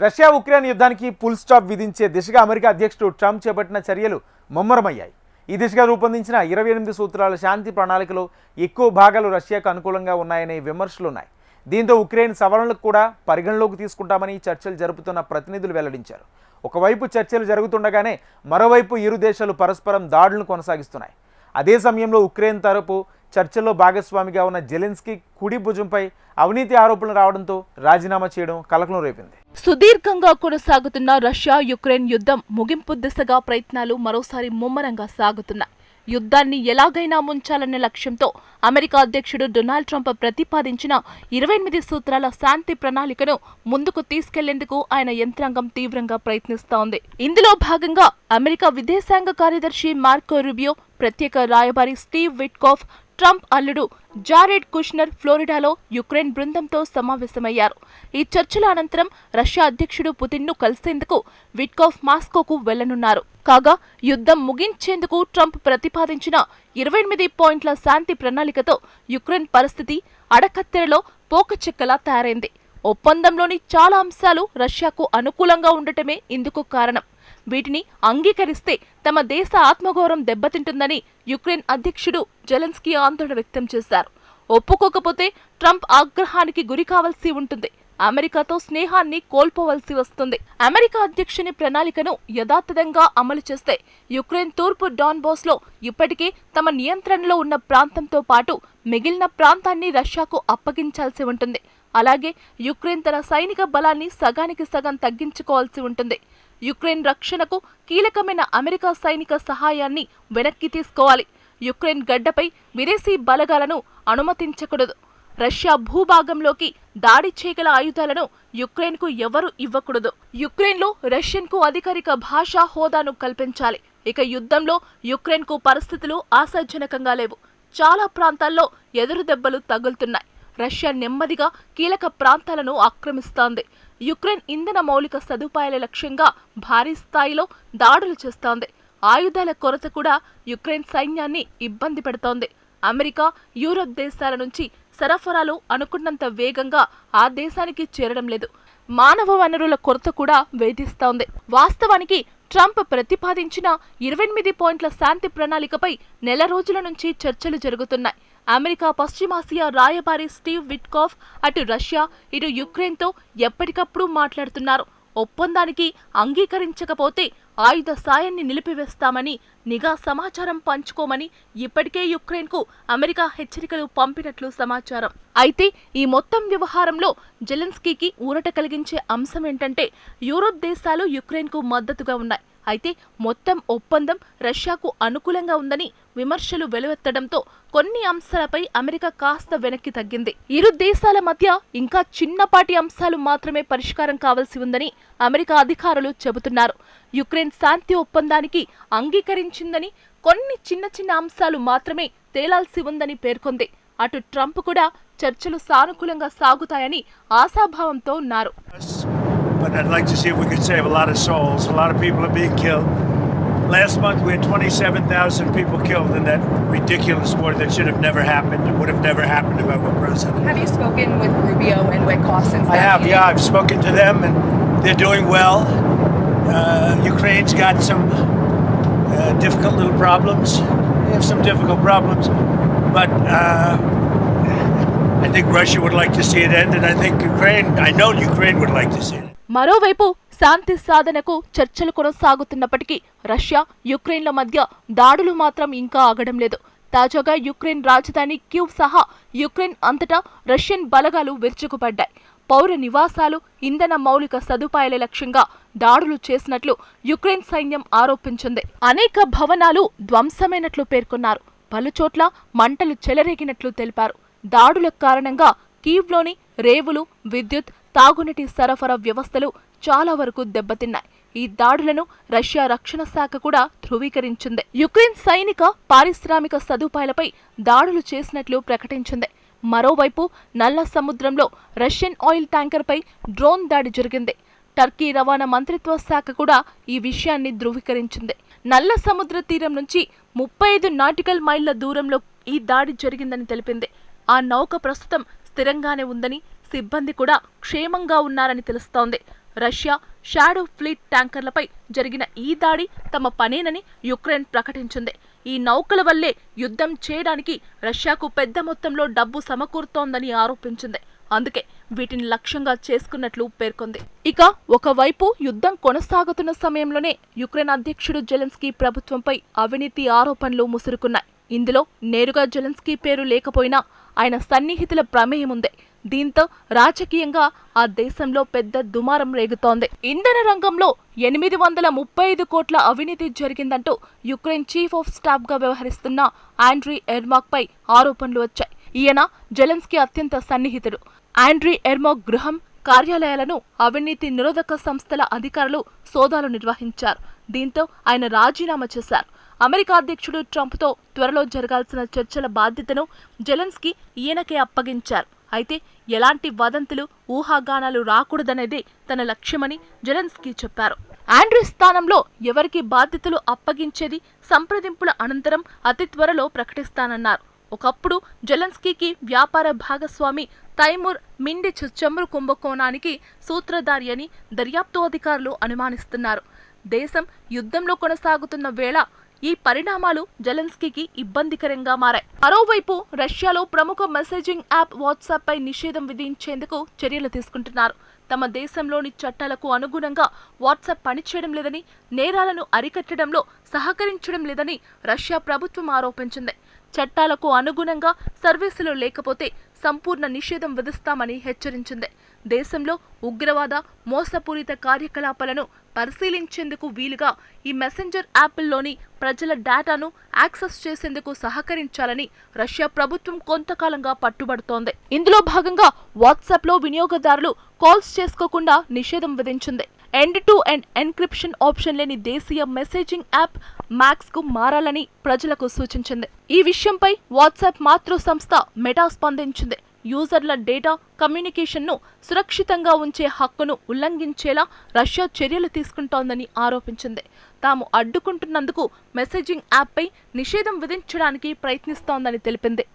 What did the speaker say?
Russia Ukraine యుద్ధానికి full stop విధించే దిశగా అమెరికా అధ్యక్షుడు ట్రంప్ చేపట్టిన చర్యలు ముమ్మరమయ్యాయి. ఈ దిశగా రూపొందించిన ఇరవై ఎనిమిది సూత్రాల శాంతి ప్రణాళికలో ఎక్కువ భాగాలు రష్యాకు అనుకూలంగా ఉన్నాయనే విమర్శలు ఉన్నాయి దీంతో ఉక్రెయిన్ సవరణలకు కూడా పరిగణలోకి తీసుకుంటామని చర్చలు జరుపుతున్న ప్రతినిధులు వెల్లడించారు. ఒకవైపు చర్చలు జరుగుతుండగానే మరోవైపు ఇరు దేశాలు పరస్పరం దాడులను కొనసాగిస్తున్నాయి. అదే సమయంలో ఉక్రెయిన్ తరపు చర్చలో భాగస్వామిగా ఉన్న జెలెన్స్కీ కుడి భుజంపై అవినీతి ఆరోపణలు రావడంతో రాజీనామా చేయడం కలకలం రేపింది. సుదీర్ఘంగా కొనసాగుతున్న రష్యా యుక్రెయిన్ యుద్ధం ముగింపు దిశగా ప్రయత్నాలు మరోసారి ముమ్మరంగా సాగుతున్నాయి. యుద్ధాన్ని ఎలాగైనా ముంచాలనే లక్ష్యంతో అమెరికా అధ్యక్షుడు డొనాల్డ్ ట్రంప్ ప్రతిపాదించిన ఇరవై ఎనిమిది సూత్రాల శాంతి ప్రణాళికను ముందుకు తీసుకెళ్ళేందుకు ఆయన యంత్రాంగం తీవ్రంగా ప్రయత్నిస్తోంది ఇందులో భాగంగా అమెరికా విదేశాంగ కార్యదర్శి మార్కో రుబియో ప్రత్యేక రాయబారి స్టీవ్ విట్కోఫ్ ట్రంప్ అల్లుడు జారెడ్ కుష్నర్ ఫ్లోరిడాలో యుక్రెయిన్ బృందంతో సమావేశమయ్యారు. ఈ చర్చల అనంతరం రష్యా అధ్యక్షుడు పుతిన్ను కలిసేందుకు విట్కాఫ్ మాస్కోకు వెళ్ళనున్నారు. కాగా యుద్ధం ముగించేందుకు ట్రంప్ ప్రతిపాదించిన ఇరవై ఎనిమిది పాయింట్ల శాంతి ప్రణాళికతో యుక్రెయిన్ పరిస్థితి అడకత్తెరలో పోకచెక్కలా తయారైంది. ఒప్పందంలోని చాలా అంశాలు రష్యాకు అనుకూలంగా ఉండటమే ఇందుకు కారణం. వీటిని అంగీకరిస్తే తమ దేశ ఆత్మగౌరవం దెబ్బతింటుందని యుక్రెయిన్ అధ్యక్షుడు జెలెన్స్కీ ఆందోళన వ్యక్తం చేశారు. ఒప్పుకోకపోతే ట్రంప్ ఆగ్రహానికి గురి కావాల్సి ఉంటుంది. అమెరికాతో స్నేహాన్ని కోల్పోవలసి వస్తుంది. అమెరికా అధ్యక్షుని ప్రణాళికను యథాతథంగా అమలు చేస్తే యుక్రెయిన్ తూర్పు డాన్బోస్లో ఇప్పటికే తమ నియంత్రణలో ఉన్న ప్రాంతంతో పాటు మిగిలిన ప్రాంతాన్ని రష్యాకు అప్పగించాల్సి ఉంటుంది. అలాగే యుక్రెయిన్ తన సైనిక బలాన్ని సగానికి సగం తగ్గించుకోవాల్సి ఉంటుంది. యుక్రెయిన్ రక్షణకు కీలకమైన అమెరికా సైనిక సహాయాన్ని వెనక్కి తీసుకోవాలి. యుక్రెయిన్ గడ్డపై విదేశీ బలగాలను అనుమతించకూడదు. రష్యా భూభాగంలోకి దాడి చేయగల ఆయుధాలను యుక్రెయిన్కు ఎవరు ఇవ్వకూడదు. యుక్రెయిన్లో రష్యన్కు అధికారిక భాషా హోదాను కల్పించాలి. ఇక యుద్ధంలో యుక్రెయిన్కు పరిస్థితులు ఆశాజనకంగా లేవు. చాలా ప్రాంతాల్లో ఎదురు దెబ్బలు తగులుతున్నాయి. రష్యా నెమ్మదిగా కీలక ప్రాంతాలను ఆక్రమిస్తోంది. యుక్రెయిన్ ఇంధన మౌలిక సదుపాయాల లక్ష్యంగా భారీ స్థాయిలో దాడులు చేస్తోంది. ఆయుధాల కొరత కూడా యుక్రెయిన్ సైన్యాన్ని ఇబ్బంది పెడుతోంది. అమెరికా యూరప్ దేశాల నుంచి సరఫరాలు అనుకున్నంత వేగంగా ఆ దేశానికి చేరడం లేదు. మానవ వనరుల కొరత కూడా వేధిస్తోంది. వాస్తవానికి ట్రంప్ ప్రతిపాదించిన ఇరవై ఎనిమిది పాయింట్ల శాంతి ప్రణాళికపై నెల రోజుల నుంచి చర్చలు జరుగుతున్నాయి. అమెరికా పశ్చిమాసియా రాయబారి స్టీవ్ విట్కాఫ్ అటు రష్యా ఇటు యుక్రెయిన్తో ఎప్పటికప్పుడు మాట్లాడుతున్నారు. ఒప్పందానికి అంగీకరించకపోతే ఆయుధ సాయాన్ని నిలిపివేస్తామని నిఘా సమాచారం పంచుకోమని ఇప్పటికే యుక్రెయిన్కు అమెరికా హెచ్చరికలు పంపినట్లు సమాచారం. అయితే ఈ మొత్తం వ్యవహారంలో జెలెన్స్కీకి ఊరట కలిగించే అంశం ఏంటంటే యూరోప్ దేశాలు యుక్రెయిన్కు మద్దతుగా ఉన్నాయి. అయితే మొత్తం ఒప్పందం రష్యాకు అనుకూలంగా ఉందని విమర్శలు వెలువెత్తడంతో కొన్ని అంశాలపై అమెరికా కాస్త వెనక్కి తగ్గింది. ఇరు దేశాల మధ్య ఇంకా చిన్నపాటి అంశాలు మాత్రమే పరిష్కారం కావాల్సి ఉందని అమెరికా అధికారులు చెబుతున్నారు. యుక్రెయిన్ శాంతి ఒప్పందానికి అంగీకరించిందని కొన్ని చిన్న చిన్న అంశాలు మాత్రమే తేలాల్సి ఉందని పేర్కొంది. అటు ట్రంప్ కూడా చర్చలు సానుకూలంగా సాగుతాయని ఆశాభావంతో ఉన్నారు. But I'd like to see if we could save a lot of souls. A lot of people are being killed. Last month we had 27,000 people killed in that ridiculous war that should have never happened. It would have never happened if I were president. Have you spoken with Rubio and Witkoff since I have, meeting? yeah. I've spoken to them and they're doing well. Uh, Ukraine's got some uh, difficult little problems. They have some difficult problems, but uh, I think Russia would like to see it end, and I think Ukraine, I know Ukraine would like to see it. మరోవైపు శాంతి సాధనకు చర్చలు కొనసాగుతున్నప్పటికీ Russia యుక్రెయిన్ల మధ్య దాడులు మాత్రం ఇంకా ఆగడం లేదు. తాజాగా యుక్రెయిన్ రాజధాని క్యూవ్ సహా యుక్రెయిన్ అంతటా రష్యన్ బలగాలు విరుచుకుపడ్డాయి. పౌర నివాసాలు ఇంధన మౌలిక సదుపాయాల లక్ష్యంగా దాడులు చేసినట్లు యుక్రెయిన్ సైన్యం ఆరోపించింది. అనేక భవనాలు ధ్వంసమైనట్లు పేర్కొన్నారు. పలుచోట్ల మంటలు చెలరేగినట్లు తెలిపారు. దాడుల కారణంగా కీవ్లోని రేవులు విద్యుత్ తాగునీటి సరఫరా వ్యవస్థలు చాలా వరకు దెబ్బతిన్నాయి. ఈ దాడులను రష్యా రక్షణ శాఖ కూడా ధృవీకరించింది. యుక్రెయిన్ సైనిక పారిశ్రామిక సదుపాయాలపై దాడులు చేసినట్లు ప్రకటించింది. మరోవైపు నల్ల సముద్రంలో రష్యన్ ఆయిల్ ట్యాంకర్పై డ్రోన్ దాడి జరిగింది. టర్కీ రవాణా మంత్రిత్వ శాఖ కూడా ఈ విషయాన్ని ధృవీకరించింది. నల్ల సముద్ర తీరం నుంచి ముప్పై ఐదు నాటికల్ మైళ్ళ దూరంలో ఈ దాడి జరిగిందని తెలిపింది. ఆ నౌక ప్రస్తుతం స్థిరంగానే ఉందని సిబ్బంది కూడా క్షేమంగా ఉన్నారని తెలుస్తోంది. రష్యా షాడో ఫ్లీట్ ట్యాంకర్లపై జరిగిన ఈ దాడి తమ పనేనని యుక్రెయిన్ ప్రకటించింది. ఈ నౌకల వల్లే యుద్ధం చేయడానికి రష్యాకు పెద్ద మొత్తంలో డబ్బు సమకూరుతోందని ఆరోపించింది. అందుకే వీటిని లక్ష్యంగా చేసుకున్నట్లు పేర్కొంది. ఇక ఒకవైపు యుద్ధం కొనసాగుతున్న సమయంలోనే యుక్రెయిన్ అధ్యక్షుడు జెలెన్స్కీ ప్రభుత్వంపై అవినీతి ఆరోపణలు ముసురుకున్నాయి. ఇందులో నేరుగా జెలెన్స్కీ పేరు లేకపోయినా ఆయన సన్నిహితుల ప్రమేయం ఉంది. దీంతో రాజకీయంగా ఆ దేశంలో పెద్ద దుమారం రేగుతోంది. ఇంధన రంగంలో ఎనిమిది వందల ముప్పై ఐదు కోట్ల అవినీతి జరిగిందంటూ యుక్రెయిన్ చీఫ్ ఆఫ్ స్టాఫ్గా వ్యవహరిస్తున్న ఆండ్రీ ఎర్మాక్ పై ఆరోపణలు వచ్చాయి. ఈయన జెలెన్స్కీ అత్యంత సన్నిహితుడు. ఆండ్రీ ఎర్మాక్ గృహం కార్యాలయాలను అవినీతి నిరోధక సంస్థల అధికారులు సోదాలు నిర్వహించారు. దీంతో ఆయన రాజీనామా చేశారు. అమెరికా అధ్యక్షుడు ట్రంప్తో త్వరలో జరగాల్సిన చర్చల బాధ్యతను జెలెన్స్కీ ఈయనకే అప్పగించారు. అయితే ఎలాంటి వదంతులు ఊహాగానాలు రాకూడదనేదే తన లక్ష్యమని జెలెన్స్కీ చెప్పారు. ఆండ్రూ స్థానంలో ఎవరికి బాధ్యతలు అప్పగించేది సంప్రదింపుల అనంతరం అతి త్వరలో ప్రకటిస్తానన్నారు. ఒకప్పుడు జెలెన్స్కీకి వ్యాపార భాగస్వామి తైమూర్ మిండిచ్ చమురు కుంభకోణానికి సూత్రధారి అని దర్యాప్తు అధికారులు అనుమానిస్తున్నారు. దేశం యుద్ధంలో కొనసాగుతున్న వేళ ఈ పరిణామాలు జెలెన్స్కీకి ఇబ్బందికరంగా మారాయి. మరోవైపు రష్యాలో ప్రముఖ మెసేజింగ్ యాప్ వాట్సాప్ పై నిషేధం విధించేందుకు చర్యలు తీసుకుంటున్నారు. తమ దేశంలోని చట్టాలకు అనుగుణంగా వాట్సాప్ పనిచేయడం లేదని నేరాలను అరికట్టడంలో సహకరించడం లేదని రష్యా ప్రభుత్వం ఆరోపించింది. చట్టాలకు అనుగుణంగా సర్వీసులు లేకపోతే సంపూర్ణ నిషేధం విధిస్తామని హెచ్చరించింది. దేశంలో ఉగ్రవాద మోసపూరిత కార్యకలాపాలను పరిశీలించేందుకు వీలుగా ఈ మెసెంజర్ యాప్ల్లోని ప్రజల డేటాను యాక్సెస్ చేసేందుకు సహకరించాలని రష్యా ప్రభుత్వం కొంతకాలంగా పట్టుబడుతోంది. ఇందులో భాగంగా వాట్సాప్లో వినియోగదారులు కాల్స్ చేసుకోకుండా నిషేధం విధించింది. End to end encryption option లేని దేశీయ మెసేజింగ్ యాప్ మ్యాక్స్కు మారాలని ప్రజలకు సూచించింది. ఈ విషయంపై వాట్సాప్ మాతృ సంస్థ మెటా స్పందించింది. యూజర్ల డేటా కమ్యూనికేషన్ను సురక్షితంగా ఉంచే హక్కును ఉల్లంఘించేలా రష్యా చర్యలు తీసుకుంటోందని ఆరోపించింది. తాము అడ్డుకుంటున్నందుకు మెసేజింగ్ యాప్పై నిషేధం విధించడానికి ప్రయత్నిస్తోందని తెలిపింది.